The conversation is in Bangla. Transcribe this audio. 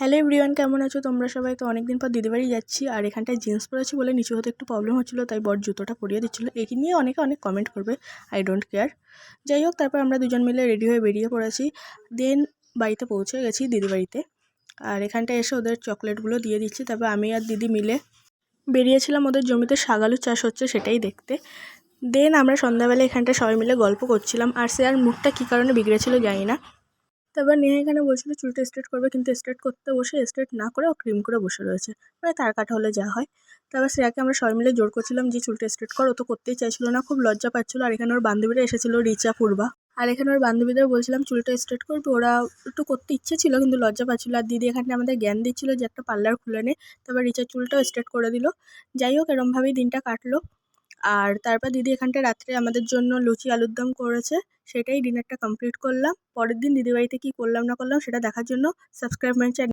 হ্যালো এভরিওয়ান, কেমন আছো? তোমরা সবাই তো অনেকদিন পর দিদিবাড়ি যাচ্ছি। আর এখানটায় জিন্স পরেছি বলে নিচু হতে একটু প্রবলেম হচ্ছিল, তাই বর জুতোটা পরিয়ে দিচ্ছিল। এটি নিয়ে অনেকে অনেক কমেন্ট করবে আই ডোন্ট কেয়ার যাই হোক, তারপর আমরা দুজন মিলে রেডি হয়ে বেরিয়ে পড়েছি। দেন বাড়িতে পৌঁছে গেছি দিদিবাড়িতে। আর এখানটায় এসে ওদের চকলেটগুলো দিয়ে দিচ্ছি। তারপর আমি আর দিদি মিলে বেরিয়েছিলাম ওদের জমিতে শাগালু চাষ হচ্ছে সেটাই দেখতে। দেন আমরা সন্ধ্যাবেলা এখানটায় সবাই মিলে গল্প করছিলাম। আর সে আর মুখটা কী কারণে বিগড়েছিল জানি না। তারপর নেহা এখানে বলছিল, চুলটা স্ট্রেট করবে, কিন্তু স্ট্রেট করতে বসে স্ট্রেট না করে ও ক্রিম করে বসে রয়েছে। মানে তার কাটা হলে যা হয়। তারপর শ্রেয়াকে আমরা সবাই মিলে জোর করছিলাম যে, চুলটা স্ট্রেট কর। ও তো করতেই চাইছিল না, খুব লজ্জা পাচ্ছিল। আর এখানে ওর বান্ধবীরা এসেছিল, রিচা, পূর্বা। আর এখানে ওর বান্ধবীদের বলছিলাম, চুলটা স্ট্রেট করবে ওরা একটু করতে ইচ্ছে ছিল, কিন্তু লজ্জা পাচ্ছিলো। আর দিদি এখানে আমাদের জ্ঞান দিচ্ছিল যে, একটা পার্লার খুলে নে। তারপর রিচার চুলটাও স্ট্রেট করে দিল। যাই হোক, এরমভাবেই দিনটা কাটলো। আর তারপর দিদি এখানটা রাত্রে আমাদের জন্য লুচি আলুর দম করেছে, সেটাই ডিনারটা কমপ্লিট করলাম। পরের দিন দিদিবাড়িতে কী করলাম না করলাম সেটা দেখার জন্য সাবস্ক্রাইব মাই চ্যানেল